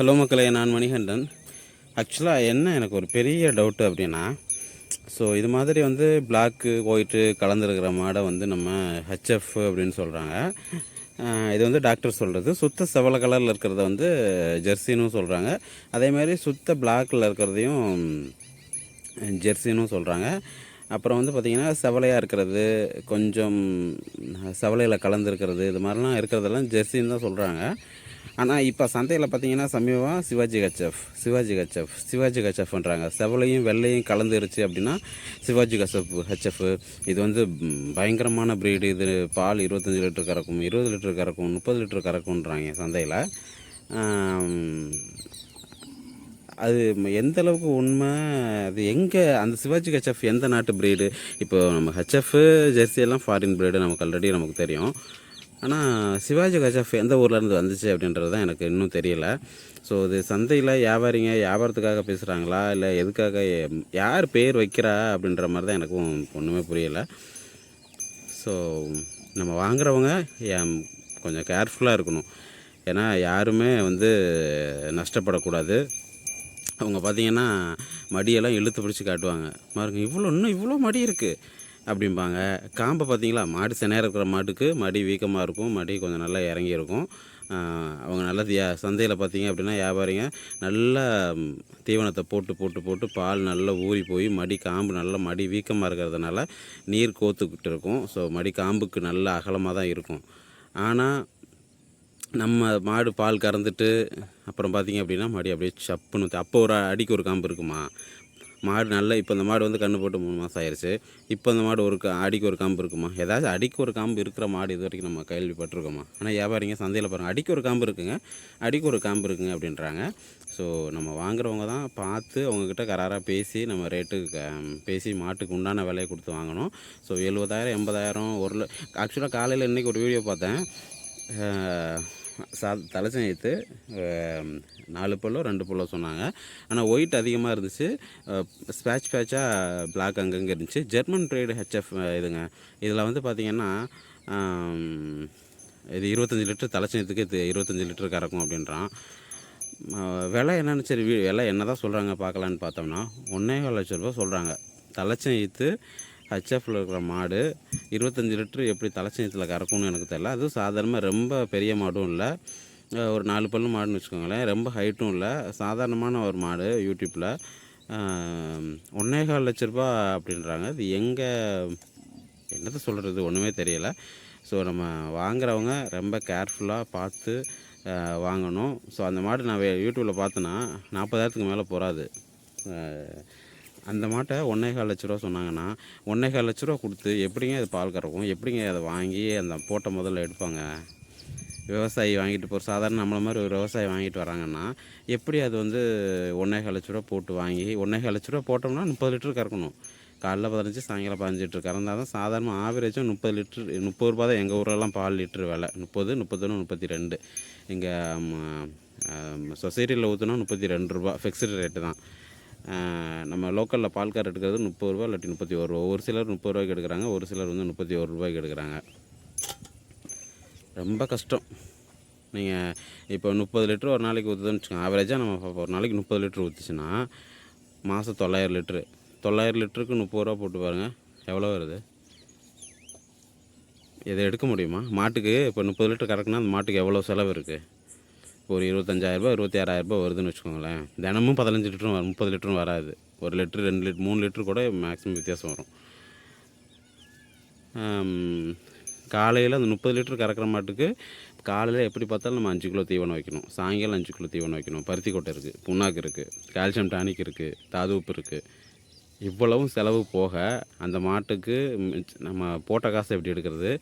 Hello மக்களே நான் மணிகண்டன். ஆக்சுவலாக என்ன எனக்கு ஒரு பெரிய டவுட்டு அப்படின்னா ஸோ இது மாதிரி வந்து பிளாக்கு ஒயிட்டு கலந்துருக்கிற மாடை வந்து நம்ம ஹெச்எஃப் அப்படின்னு சொல்கிறாங்க இது வந்து டாக்டர் சொல்கிறது சுத்த செவல கலரில் இருக்கிறத வந்து ஜெர்சின்னு சொல்கிறாங்க அதே மாதிரி சுத்த பிளாக்கில் இருக்கிறதையும் ஜெர்சின்னு சொல்கிறாங்க அப்புறம் வந்து பார்த்திங்கன்னா செவலையாக இருக்கிறது கொஞ்சம் செவலையில் கலந்துருக்கிறது இது மாதிரிலாம் இருக்கிறதெல்லாம் ஜெர்சின்னு தான் சொல்கிறாங்க ஆனால் இப்போ சந்தையில் பார்த்தீங்கன்னா சமீபமாக சிவாஜி கச்சப் சிவாஜி கச்சப் சிவாஜி கச்சஃப்ன்றாங்க செவலையும் வெள்ளையும் கலந்துருச்சு அப்படின்னா சிவாஜி கச்சப் ஹெச்எஃப் இது வந்து பயங்கரமான ப்ரீடு இது பால் இருபத்தஞ்சி லிட்டர் கறக்கும் இருபது லிட்டர் கறக்கும் முப்பது லிட்டர் கறக்கும்ன்றாங்க சந்தையில். அது எந்த அளவுக்கு உண்மை? அது எங்கே அந்த சிவாஜி ஹெச்எஃப் எந்த நாட்டு ப்ரீடு இப்போ நம்ம ஹெச்எஃப் ஜெர்சி எல்லாம் ஃபாரின் பிரீடு நமக்கு ஆல்ரெடி நமக்கு தெரியும். ஆனால் சிவாஜி கஜாஃப் எந்த ஊர்லேருந்து வந்துச்சு அப்படின்றது தான் எனக்கு இன்னும் தெரியல. ஸோ இது சந்தையில் வியாபாரிங்க வியாபாரத்துக்காக பேசுகிறாங்களா இல்லை எதுக்காக யார் பேர் வைக்கிறா அப்படின்ற மாதிரி தான் எனக்கும் ஒன்றுமே புரியலை. ஸோ நம்ம வாங்குறவங்க கொஞ்சம் கேர்ஃபுல்லாக இருக்கணும். ஏன்னா யாருமே வந்து நஷ்டப்படக்கூடாது. அவங்க பார்த்திங்கன்னா மடியெல்லாம் இழுத்து பிடிச்சி காட்டுவாங்க. பாருங்க இவ்வளோ இன்னும் இவ்வளோ மடி இருக்குது அப்படிம்பாங்க. காம்பை பார்த்தீங்களா? மாடு செனையாக இருக்கிற மாட்டுக்கு மடி வீக்கமாக இருக்கும். மடி கொஞ்சம் நல்லா இறங்கி இருக்கும். அவங்க நல்ல சந்தையில் பார்த்தீங்க அப்படின்னா வியாபாரிங்க நல்லா தீவனத்தை போட்டு போட்டு போட்டு பால் நல்லா ஊறி போய் மடி காம்பு நல்லா மடி வீக்கமாக இருக்கிறதுனால நீர் கோத்துக்கிட்டு இருக்கும். ஸோ மடி காம்புக்கு நல்ல அகலமாக தான் இருக்கும். ஆனால் நம்ம மாடு பால் கறந்துட்டு அப்புறம் பார்த்தீங்க அப்படின்னா மடி அப்படியே சப்புன்னு அப்போ ஒரு அடிக்கு ஒரு காம்பு இருக்குமா? மாடு நல்ல இப்போ இந்த மாடு வந்து கண்ணு போட்டு மூணு மாதம் ஆயிடுச்சு இப்போ இந்த மாடு ஒரு அடிக்கு ஒரு காம்பு இருக்குமா? ஏதாச்சும் அடிக்கு ஒரு காம்பு இருக்கிற மாடு இது வரைக்கும் நம்ம கேள்விப்பட்டிருக்கோமா? ஆனால் வியாபாரிங்க சந்தையில் பாருங்கள் அடிக்கு ஒரு காம்பு இருக்குங்க அடிக்கு ஒரு காம்பு இருக்குங்க அப்படின்றாங்க. ஸோ நம்ம வாங்குறவங்க தான் பார்த்து அவங்கக்கிட்ட கராராக பேசி நம்ம ரேட்டு பேசி மாட்டுக்கு உண்டான விலையை கொடுத்து வாங்கணும். ஸோ எழுபதாயிரம் எண்பதாயிரம் ஒரு ஆக்சுவலாக காலையில் இன்றைக்கி ஒரு வீடியோ பார்த்தேன். சா சா தலைச்சனைத்து நாலு பல்லோ ரெண்டு பல்லோ சொன்னாங்க. ஆனால் ஒயிட் அதிகமாக இருந்துச்சு. ஸ்பேட்ச் ஸ்பேட்சாக பிளாக் அங்கங்கே இருந்துச்சு. ஜெர்மன் ட்ரேடு ஹெச்எஃப் இதுங்க. இதில் வந்து பார்த்திங்கன்னா இது இருபத்தஞ்சி லிட்டர் தலைச்சனத்துக்கு இது இருபத்தஞ்சி லிட்டர் கறக்கும் அப்படின்றான். விலை என்னென்னு சரி விலை என்ன தான் சொல்கிறாங்க பார்க்கலான்னு பார்த்தோம்னா ஒன்றே லட்ச ரூபா சொல்கிறாங்க தலைச்சனத்து ஹெச்எஃப்பில் இருக்கிற மாடு இருபத்தஞ்சி லிட்ரு எப்படி தலைச்சனத்தில் கறக்கும்னு எனக்கு தெரில அதுவும் சாதாரணமாக ரொம்ப பெரிய மாடும் இல்லை. ஒரு நாலு பல்லு மாடுன்னு வச்சுக்கோங்களேன். ரொம்ப ஹைட்டும் இல்லை. சாதாரணமான ஒரு மாடு யூடியூப்பில் ஒன்றேகால் லட்ச ரூபா அப்படின்றாங்க. அது எங்கே என்னத்தை சொல்கிறது ஒன்றுமே தெரியலை. ஸோ நம்ம வாங்குறவங்க ரொம்ப கேர்ஃபுல்லாக பார்த்து வாங்கணும். ஸோ அந்த மாடு நான் யூடியூப்பில் பார்த்தேன்னா நாற்பதாயிரத்துக்கு மேலே போகாது அந்த மாட்டை ஒன்றேகால் லட்ச ரூபா சொன்னாங்கன்னா ஒன்றேகால் லட்ச ரூபா கொடுத்து எப்படிங்க அது பால் கறக்கும்? எப்படிங்க அதை வாங்கி அந்த போட்ட முதல்ல எடுப்பாங்க? விவசாயி வாங்கிட்டு போகிற சாதாரண நம்மளை மாதிரி ஒரு விவசாயி வாங்கிட்டு வராங்கன்னா எப்படி அது வந்து ஒன்றேகால் லட்ச ரூபா போட்டு வாங்கி ஒன்றேகால் லட்ச ரூபா போட்டோம்னா முப்பது லிட்டர் கறக்கணும். காலைல பதினஞ்சு சாயங்காலம் பதினஞ்சு லிட்டர் கறந்தால் தான் சாதாரண ஆவரேஜும் முப்பது லிட்டர் முப்பது ரூபா தான். எங்கள் ஊரெல்லாம் பால் லிட்டர் விலை. முப்பது முப்பத்தொன்று முப்பத்தி ரெண்டு இங்கே சொசைட்டியில் ஊற்றுனா முப்பத்தி ரெண்டு ரூபா ஃபிக்ஸ்டு ரேட்டு தான். நம்ம லோக்கலில் பால் கார் எடுக்கிறது முப்பது ரூபா இல்லாட்டி முப்பத்தி ஒரு ரூபா ஒரு சிலர் முப்பது ரூபாய்க்கு எடுக்கிறாங்க ஒரு சிலர் வந்து முப்பத்தி ஒரு ரூபாய்க்கு எடுக்கிறாங்க. ரொம்ப கஷ்டம். நீங்கள் இப்போ முப்பது லிட்டர் ஒரு நாளைக்கு ஊற்றுதுன்னு வச்சுக்கோங்க. ஆவரேஜாக நம்ம ஒரு நாளைக்கு முப்பது லிட்டர் ஊற்றுச்சுன்னா மாதம் தொள்ளாயிரம் லிட்ரு தொள்ளாயிரம் லிட்டருக்கு முப்பது ரூபா போட்டு பாருங்கள் எவ்வளோ வருது? இதை எடுக்க முடியுமா? மாட்டுக்கு இப்போ முப்பது லிட்டர் கறக்குன்னா அந்த மாட்டுக்கு எவ்வளோ செலவு இருக்குது ஒரு இருபத்தஞ்சாயிரரூபா இருபத்தி ஆறாயிரரூபா வருதுன்னு வச்சுக்கோங்களேன். தினமும் பதினஞ்சு லிட்டரும் வரும் முப்பது லிட்டரும் வராது. ஒரு லிட்டர் ரெண்டு லிட்டர் மூணு லிட்டர் கூட மேக்ஸிமம் வித்தியாசம் வரும். காலையில் அந்த முப்பது லிட்டர் கறக்கிற மாட்டுக்கு காலையில் எப்படி பார்த்தாலும் நம்ம அஞ்சு கிலோ தீவனம் வைக்கணும். சாயங்காலம் அஞ்சு கிலோ தீவனம் வைக்கணும். பருத்தி கொட்டை இருக்குது புண்ணாக்கு இருக்குது கால்சியம் டானிக் இருக்குது தாது உப்பு இருக்குது இவ்வளவும் செலவு போக அந்த மாட்டுக்கு மிச்ச- நம்ம போட்ட காசை எப்படி எடுக்கிறது?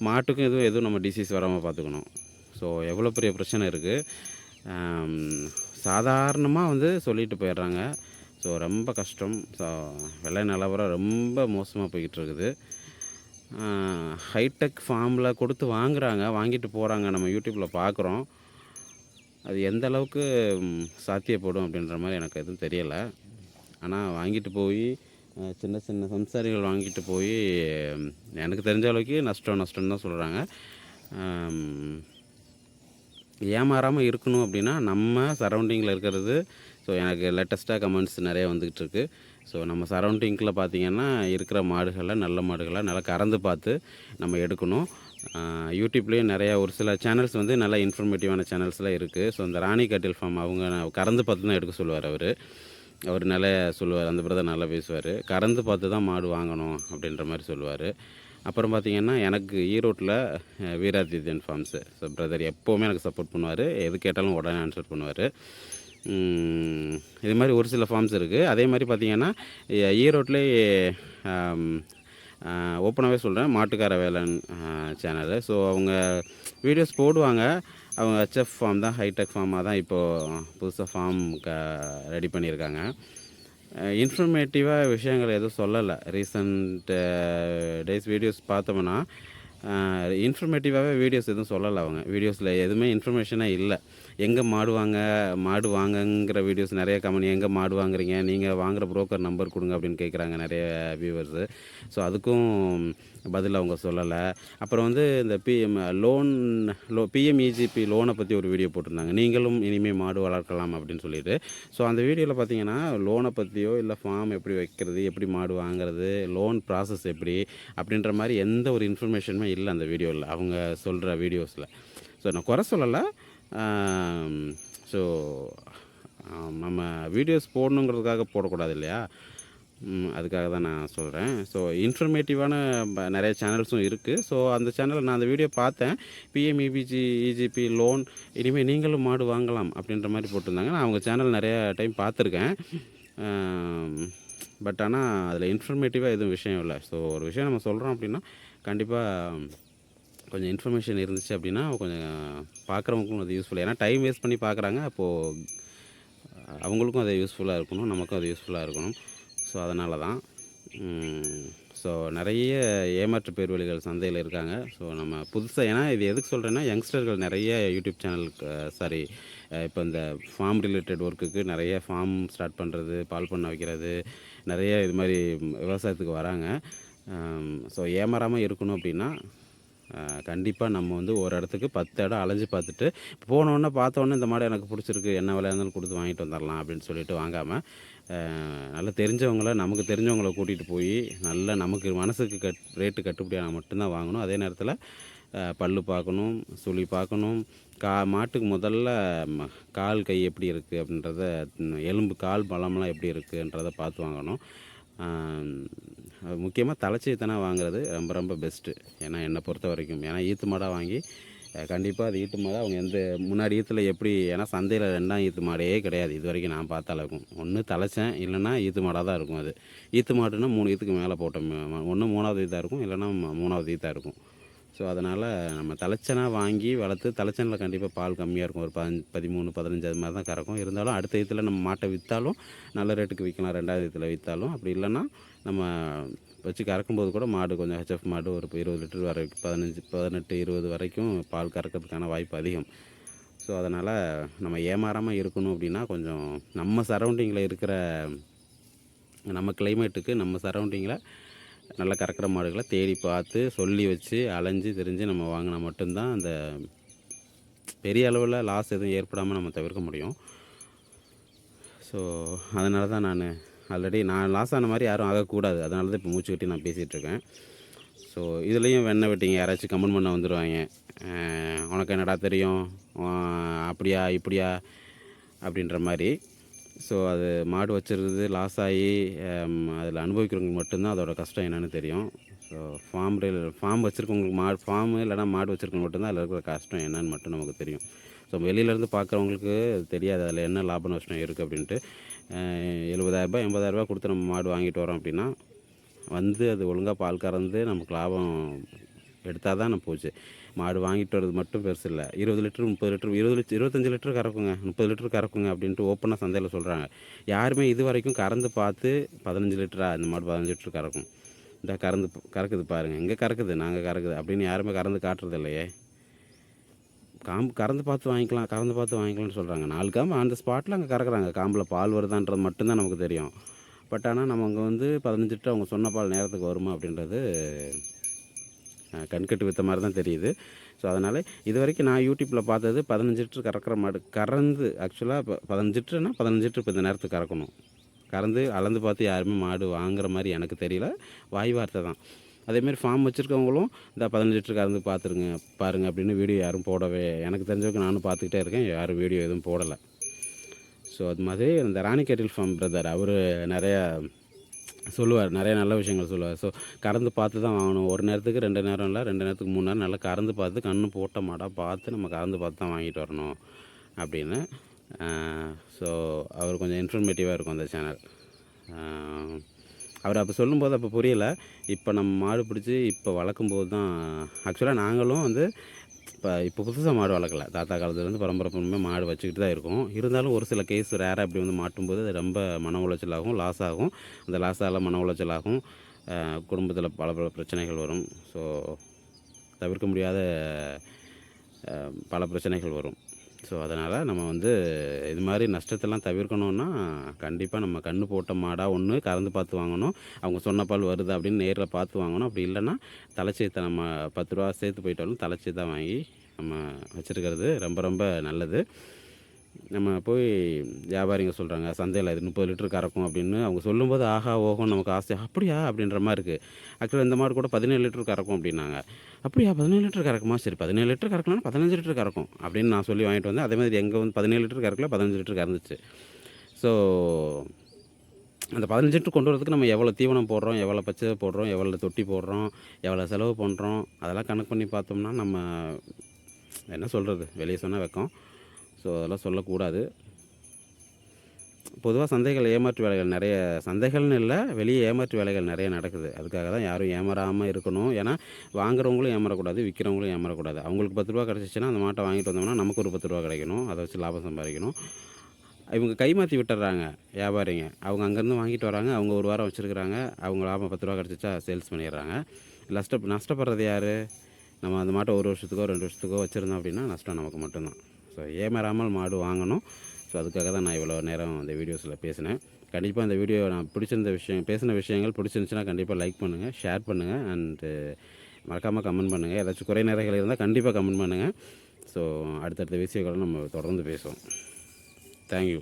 மாட்டுக்கும் எதுவும் எதுவும் நம்ம டிசீஸ் வராமல் பார்த்துக்கணும். ஸோ எவ்வளோ பெரிய பிரச்சனை இருக்குது சாதாரணமாக வந்து சொல்லிட்டு போயிடுறாங்க. ஸோ ரொம்ப கஷ்டம். ஸோ விலை நிலவரம் ரொம்ப மோசமாக போய்கிட்டு இருக்குது. ஹைடெக் ஃபார்மில் கொடுத்து வாங்குறாங்க. வாங்கிட்டு போகிறாங்க நம்ம யூடியூப்பில் பார்க்குறோம் அது எந்த அளவுக்கு சாத்தியப்படும் அப்படின்ற மாதிரி எனக்கு எதுவும் தெரியலை. ஆனால் வாங்கிட்டு போய் சின்ன சின்ன சம்சாரிகள் வாங்கிட்டு போய் எனக்கு தெரிஞ்ச அளவுக்கு நஷ்டம் நஷ்டம்னு தான் சொல்கிறாங்க ஏமாறாமல் இருக்கணும் அப்படின்னா நம்ம சரௌண்டிங்கில் இருக்கிறது. ஸோ எனக்கு லேட்டஸ்ட்டாக கமெண்ட்ஸ் நிறைய வந்துக்கிட்டு இருக்கு. ஸோ நம்ம சரௌண்டிங்கில் பார்த்தீங்கன்னா இருக்கிற மாடுகளை நல்ல மாடுகளை நல்லா கறந்து பார்த்து நம்ம எடுக்கணும். யூடியூப்லேயும் நிறையா ஒரு சில சேனல்ஸ் வந்து நல்ல இன்ஃபர்மேட்டிவான சேனல்ஸ்லாம் இருக்குது ஸோ இந்த ராணி கட்டில் ஃபார்ம் அவங்க கறந்து பார்த்து தான் எடுக்க சொல்லுவார் அவர். அவர் நல்லா சொல்லுவார். அந்த பிரதர் நல்லா பேசுவார். கறந்து பார்த்து தான் மாடு வாங்கணும் அப்படின்ற மாதிரி சொல்லுவார். அப்புறம் பார்த்தீங்கன்னா எனக்கு ஈரோட்டில் வீராதித்யன் ஃபார்ம்ஸு ஸோ பிரதர் எப்போவுமே எனக்கு சப்போர்ட் பண்ணுவார். எது கேட்டாலும் உடனே ஆன்சர் பண்ணுவார். இது மாதிரி ஒரு சில ஃபார்ம்ஸ் இருக்குது அதே மாதிரி பார்த்தீங்கன்னா ஈ- ஈரோட்லேயே ஓப்பனாகவே சொல்கிறேன் மாட்டுக்கார வேலன் சேனலு ஸோ அவங்க வீடியோஸ் போடுவாங்க. அவங்க ஹெச்எஃப் ஃபார்ம் தான் ஹைடெக் ஃபார்மாக தான் இப்போது புதுசாக ஃபார்ம் க ரெடி பண்ணியிருக்காங்க. இன்ஃபர்மேட்டிவாக விஷயங்கள் எதுவும் சொல்லலை. ரீசண்ட்டு டேஸ் வீடியோஸ் பார்த்தோம்னா இன்ஃபர்மேட்டிவாகவே வீடியோஸ் எதுவும் சொல்லலை அவங்க. வீடியோஸில் எதுவுமே இன்ஃபர்மேஷனே இல்லை. எங்கே மாடு வாங்க மாடு வாங்கங்கிற வீடியோஸ் நிறைய கம்பெனி எங்கே மாடு வாங்குறீங்க? நீங்கள் வாங்குற புரோக்கர் நம்பர் கொடுங்க அப்படின்னு கேட்குறாங்க நிறைய வியூவர்ஸு ஸோ அதுக்கும் பதில் அவங்க சொல்லலை. அப்புறம் வந்து இந்த பிஎம் லோன் லோ பிஎம்இஜிபி லோனை பற்றி ஒரு வீடியோ போட்டிருந்தாங்க. நீங்களும் இனிமேல் மாடு வளர்க்கலாம் அப்படின்னு சொல்லிட்டு. ஸோ அந்த வீடியோவில் பார்த்தீங்கன்னா லோனை பற்றியோ இல்லை ஃபார்ம் எப்படி வைக்கிறது எப்படி மாடு வாங்குறது லோன் ப்ராசஸ் எப்படி அப்படின்ற மாதிரி எந்த ஒரு இன்ஃபர்மேஷனுமே இல்லை அந்த வீடியோவில் அவங்க சொல்கிற வீடியோஸில் ஸோ நான் குறை சொல்லலை. ஸோ நம்ம வீடியோஸ் போடணுங்கிறதுக்காக போடக்கூடாது இல்லையா? அதுக்காக தான் நான் சொல்கிறேன் ஸோ இன்ஃபர்மேட்டிவான ப- நிறைய சேனல்ஸும் இருக்குது ஸோ அந்த சேனலில் நான் அந்த வீடியோ பார்த்தேன். பிஎம்இபிஜி இஜிபி லோன் இனிமேல் நீங்களும் மாடு வாங்கலாம் அப்படின்ற மாதிரி போட்டிருந்தாங்க. நான் அவங்க சேனல் நிறைய டைம் பார்த்துருக்கேன். பட் ஆனால் அதில் இன்ஃபர்மேட்டிவாக எதுவும் விஷயம் இல்லை. ஸோ ஒரு விஷயம் நம்ம சொல்கிறோம் அப்படின்னா கண்டிப்பாக கொஞ்சம் இன்ஃபர்மேஷன் இருந்துச்சு அப்படின்னா கொஞ்சம் பார்க்குறவங்களுக்கும் அது யூஸ்ஃபுல் ஏன்னா டைம் வேஸ்ட் பண்ணி பார்க்குறாங்க. அப்போது அவங்களுக்கும் அது யூஸ்ஃபுல்லாக இருக்கணும். நமக்கும் அது யூஸ்ஃபுல்லாக இருக்கணும். ஸோ அதனால தான். ஸோ நிறைய ஏமாற்று பேர்வழிகள் சந்தையில் இருக்காங்க. ஸோ நம்ம புதுசாக ஏன்னா இது எதுக்கு சொல்கிறேன்னா யங்ஸ்டர்கள் நிறைய யூடியூப் சேனலுக்கு சாரி இப்போ இந்த ஃபார்ம் ரிலேட்டட் ஒர்க்குக்கு நிறைய ஃபார்ம் ஸ்டார்ட் பண்ணுறது பால் பண்ண வைக்கிறது நிறைய இது மாதிரி விவசாயத்துக்கு வராங்க. ஸோ ஏமாறாமல் இருக்கணும் அப்படின்னா கண்டிப்பாக நம்ம வந்து ஒரு இடத்துக்கு பத்து இடம் அலைஞ்சு பார்த்துட்டு போனோடனே பார்த்தோன்னே இந்த மாடு எனக்கு பிடிச்சிருக்கு என்ன விலையா இருந்தாலும் கொடுத்து வாங்கிட்டு வந்துடலாம் அப்படின்னு சொல்லிட்டு வாங்காமல் நல்லா தெரிஞ்சவங்கள நமக்கு தெரிஞ்சவங்கள கூட்டிகிட்டு போய் நல்லா நமக்கு மனசுக்கு கட் ரேட்டு கட்டுப்படியான மட்டும்தான் வாங்கணும். அதே நேரத்தில் பல் பார்க்கணும் சுழி பார்க்கணும். கா மாட்டுக்கு முதல்ல ம- கால் கை எப்படி இருக்குது அப்படின்றத எலும்பு கால் பலம்லாம் எப்படி இருக்குன்றதை பார்த்து வாங்கணும். முக்கியமாக தலைச்சீத்தனா வாங்குறது ரொம்ப ரொம்ப பெஸ்ட்டு ஏன்னா என்னை பொறுத்த வரைக்கும். ஏன்னா ஈத்து மாடாக வாங்கி கண்டிப்பாக அது ஈத்து மாடாக அவங்க எந்த முன்னாடி ஈத்தில் எப்படி ஏன்னா சந்தையில் ரெண்டாம் ஈத்து மாடே கிடையாது. இது வரைக்கும் நான் பார்த்த இருக்கும் ஒன்று தலைச்சேன் இல்லைன்னா ஈத்து மாடாக தான் இருக்கும் அது. ஈத்து மாடுன்னா மூணு ஈத்துக்கு மேலே போட்டோம் ஒன்று மூணாவது ஈத்தாக இருக்கும் இல்லைன்னா மூணாவது ஈத்தாக இருக்கும். ஸோ அதனால் நம்ம தலைச்சனாக வாங்கி வளர்த்து தலைச்சனில் கண்டிப்பாக பால் கம்மியாக இருக்கும். ஒரு பதினஞ்சு பதிமூணு பதினஞ்சு அது மாதிரி தான் கறக்கும். இருந்தாலும் அடுத்த இதில் நம்ம மாட்டை விற்றாலும் நல்ல ரேட்டுக்கு விற்கலாம். ரெண்டாவது இதில் விற்றாலும் அப்படி இல்லைன்னா நம்ம வச்சு கறக்கும்போது கூட மாடு கொஞ்சம் ஹெச்எஃப் மாடு ஒரு இருபது லிட்டர் வரைக்கும் பதினஞ்சு பதினெட்டு இருபது வரைக்கும் பால் கறக்கிறதுக்கான வாய்ப்பு அதிகம். ஸோ அதனால் நம்ம ஏமாறாமல் இருக்கணும் அப்படின்னா கொஞ்சம் நம்ம சரௌண்டிங்கில் இருக்கிற நம்ம கிளைமேட்டுக்கு நம்ம சரௌண்டிங்கில் நல்ல கறக்கிற மாடுகளை தேடி பார்த்து சொல்லி வச்சு அலைஞ்சு தெரிஞ்சு நம்ம வாங்கினா மட்டும்தான் அந்த பெரிய அளவில் லாஸ் எதுவும் ஏற்படாமல் நம்ம தவிர்க்க முடியும். ஸோ அதனால தான் நான் ஆல்ரெடி நான் லாஸ் ஆன மாதிரி யாரும் ஆகக்கூடாது. அதனால தான் இப்போ மூச்சு கட்டி நான் பேசிகிட்ருக்கேன் ஸோ இதுலேயும் வெண்ணெய் வெட்டிங்க. யாராச்சும் கமெண்ட் பண்ண வந்துடுவாங்க உனக்கு என்னடா தெரியும்? அப்படியா இப்படியா? அப்படின்ற மாதிரி. ஸோ அது மாடு வச்சுருது லாஸ் ஆகி அதில் அனுபவிக்கிறவங்களுக்கு மட்டும்தான் அதோட கஷ்டம் என்னென்னு தெரியும். ஸோ ஃபார்ம் ஃபார்ம் வச்சுருக்கவங்களுக்கு மாடு ஃபார்மு இல்லைனா மாடு வச்சுருக்கவங்க மட்டும்தான் அதில் இருக்கிற கஷ்டம் என்னன்னு மட்டும் நமக்கு தெரியும். ஸோ வெளியிலேருந்து பார்க்குறவங்களுக்கு தெரியாது அதில் என்ன லாப நஷ்டம் இருக்குது அப்படின்ட்டு. எழுபதாயிரரூபா எண்பதாயிரரூபா கொடுத்து நம்ம மாடு வாங்கிட்டு வரோம் அப்படின்னா வந்து அது ஒழுங்காக பால் கறந்து நமக்கு லாபம் எடுத்தால் தான் நம்ம போச்சு. மாடு வாங்கிட்டு வர்றது மட்டும் பெருசு இல்லை. இருபது லிட்டர் முப்பது லிட்டர் இருபது லிட்டர் இருபத்தஞ்சி லிட்டர் கறக்குங்க. முப்பது லிட்டர் கறக்குங்க அப்படின்ட்டு ஓப்பனாக சந்தையில் சொல்கிறாங்க யாருமே இது வரைக்கும் கறந்து பார்த்து பதினஞ்சு லிட்டரா இந்த மாடு பதினஞ்சு லிட்டர் கறக்கும். இந்த கறந்து கறக்குது பாருங்கள் இங்கே கறக்குது? நாங்கள் கறக்குது. அப்படின்னு யாருமே கறந்து காட்டுறது இல்லையே. காம்பு கறந்து பார்த்து வாங்கிக்கலாம் கறந்து பார்த்து வாங்கிக்கலாம்னு சொல்கிறாங்க நாலு காம்பு அந்த ஸ்பாட்டில் அங்கே கறக்குறாங்க. காம்பில் பால் வருதான்றது மட்டும்தான் நமக்கு தெரியும். பட் ஆனால் நம்ம அங்கே வந்து பதினஞ்சு லிட்டர் அவங்க சொன்ன பால் நேரத்துக்கு வருமா அப்படின்றது கண்கட்டு வித்த மாதிரி தான் தெரியுது. ஸோ அதனால் இது வரைக்கும் நான் யூடியூப்பில் பார்த்தது பதினஞ்சு லிட்டர் கறக்கிற மாடு. கறந்து ஆக்சுவலாக இப்போ பதினஞ்சு லிட்டருனா பதினஞ்சு லிட்டர் இப்போ இந்த நேரத்துக்கு கறக்கணும். கறந்து அளந்து பார்த்து யாருமே மாடு வாங்குற மாதிரி எனக்கு தெரியல. வாய் வார்த்தை தான். அதேமாரி ஃபார்ம் வச்சுருக்கவங்களும் இந்த பதினஞ்சு லிட்டர் கறந்து பார்த்துருங்க பாருங்கள் அப்படின்னு வீடியோ யாரும் போடவே எனக்கு தெரிஞ்சவங்க நானும் பார்த்துக்கிட்டே இருக்கேன். யாரும் வீடியோ எதுவும் போடலை. ஸோ அது மாதிரி இந்த ராணி கேட்டில் ஃபார்ம் பிரதர் அவர் நிறையா சொல்லுவார் நிறைய நல்ல விஷயங்கள் சொல்லுவார். ஸோ கறந்து பார்த்து தான் வாங்கணும். ஒரு நேரத்துக்கு ரெண்டு நேரம் இல்லை ரெண்டு நேரத்துக்கு மூணு நேரம் நல்லா கறந்து பார்த்து கண்ணு போட்ட மாடாக பார்த்து நம்ம கறந்து பார்த்து தான் வாங்கிட்டு வரணும் அப்படின்னு. ஸோ அவர் கொஞ்சம் இன்ஃபர்மேட்டிவாக இருக்கும் அந்த சேனல் அவர் அப்போ சொல்லும்போது அப்போ புரியல. இப்போ நம்ம மாடு பிடிச்சி இப்போ வளர்க்கும் போது தான் ஆக்சுவலாக நாங்களும் வந்து இப்போ இப்போ புதுசாக மாடு வளர்க்கல. தாத்தா காலத்துலேருந்து பரம்பரை பரம்பரை மாடு வச்சுக்கிட்டு தான் இருக்கும். இருந்தாலும் ஒரு சில கேஸ் ரேராக அப்படி வந்து மாட்டும்போது அது ரொம்ப மன உளைச்சலாகும் லாஸ் ஆகும். அந்த லாஸால் மன உளைச்சலாகும் குடும்பத்தில் பல பல பிரச்சனைகள் வரும். ஸோ தவிர்க்க முடியாத பல பிரச்சனைகள் வரும். ஸோ அதனால் நம்ம வந்து இது மாதிரி நஷ்டத்தெல்லாம் தவிர்க்கணுன்னா கண்டிப்பாக நம்ம கண்ணு போட்ட மாடாக ஒன்று கறந்து பார்த்து வாங்கணும். அவங்க சொன்ன பால் வருது அப்படின்னு நேரில் பார்த்து வாங்கணும். அப்படி இல்லைன்னா தலைச்சீத்தை நம்ம பத்து ரூபா சேர்த்து போயிட்டாலும் தலைச்சீத்தை வாங்கி நம்ம வச்சுருக்கிறது ரொம்ப ரொம்ப நல்லது. நம்ம போய் வியாபாரிங்க சொல்கிறாங்க சந்தையில் இது முப்பது லிட்டர் கறக்கும் அப்படின்னு. அவங்க சொல்லும்போது ஆஹா ஓஹோ நமக்கு ஆசை அப்படியா? அப்படின்ற மாதிரி இருக்குது ஆக்சுவலாக இந்த மாடு கூட பதினேழு லிட்டர் கறக்கும் அப்படின்னாங்க. அப்படியா பதினேழு லிட்டர் கறக்குமா? சரி பதினேழு லிட்டர் கறக்கலாம்னா பதினஞ்சு லிட்டர் கறக்கும். அப்படின்னு நான் சொல்லி வாங்கிட்டு வந்தேன். அதே மாதிரி எங்கே வந்து பதினேழு லிட்டர் கறக்கல பதினஞ்சு லிட்டர் கறந்துச்சு. ஸோ அந்த பதினஞ்சு லிட்டர் கொண்டு வரதுக்கு நம்ம எவ்வளோ தீவனம் போடுறோம் எவ்வளோ பச்சை போடுறோம் எவ்வளோ தொட்டி போடுறோம் எவ்வளோ செலவு பண்ணுறோம் அதெல்லாம் கணக்கு பண்ணி பார்த்தோம்னா நம்ம என்ன சொல்கிறது வெளியே சொன்னால் வைக்கோம். ஸோ அதெல்லாம் சொல்லக்கூடாது. பொதுவாக சந்தைகள் ஏமாற்று வேலைகள் நிறைய சந்தைகள்னு இல்லை வெளியே ஏமாற்று வேலைகள் நிறைய நடக்குது. அதுக்காக தான் யாரும் ஏமாறாமல் இருக்கணும். ஏன்னா வாங்குறவங்களும் ஏமாறக்கூடாது விற்கிறவங்களும் ஏமாறக்கூடாது. அவங்களுக்கு பத்து ரூபா கிடச்சிச்சின்னா அந்த மாட்டை வாங்கிட்டு வந்தோம்னா நமக்கு ஒரு பத்து ரூபா கிடைக்கணும். அதை வச்சு லாபம் சம்பாதிக்கணும். இவங்க கைமாற்றி விட்டுறாங்க வியாபாரிங்க. அவங்க அங்கேருந்து வாங்கிட்டு வராங்க அவங்க ஒரு வாரம் வச்சுருக்குறாங்க அவங்க லாபம் பத்து ரூபா கிடச்சிச்சா சேல்ஸ் பண்ணிடுறாங்க. நஷ்ட நஷ்டப்படுறது யார்? நம்ம அந்த மாட்டை ஒரு வருஷத்துக்கோ ரெண்டு வருஷத்துக்கோ வச்சுருந்தோம் அப்படின்னா நஷ்டம் நமக்கு மட்டும்தான். ஸோ ஏமாறாமல் மாடு வாங்கணும். ஸோ அதுக்காக தான் நான் இவ்வளோ நேரம் அந்த வீடியோஸில் பேசினேன். கண்டிப்பாக அந்த வீடியோ நான் பிடிச்சிருந்த விஷயம் பேசின விஷயங்கள் பிடிச்சிருந்துச்சுன்னா கண்டிப்பாக லைக் பண்ணுங்கள் ஷேர் பண்ணுங்கள் அண்டு மறக்காமல் கமெண்ட் பண்ணுங்கள் ஏதாச்சும் குறை நிறைகள் இருந்தால் கண்டிப்பாக கமெண்ட் பண்ணுங்கள் ஸோ அடுத்தடுத்த விஷயங்களும் நம்ம தொடர்ந்து பேசுவோம். தேங்க்யூ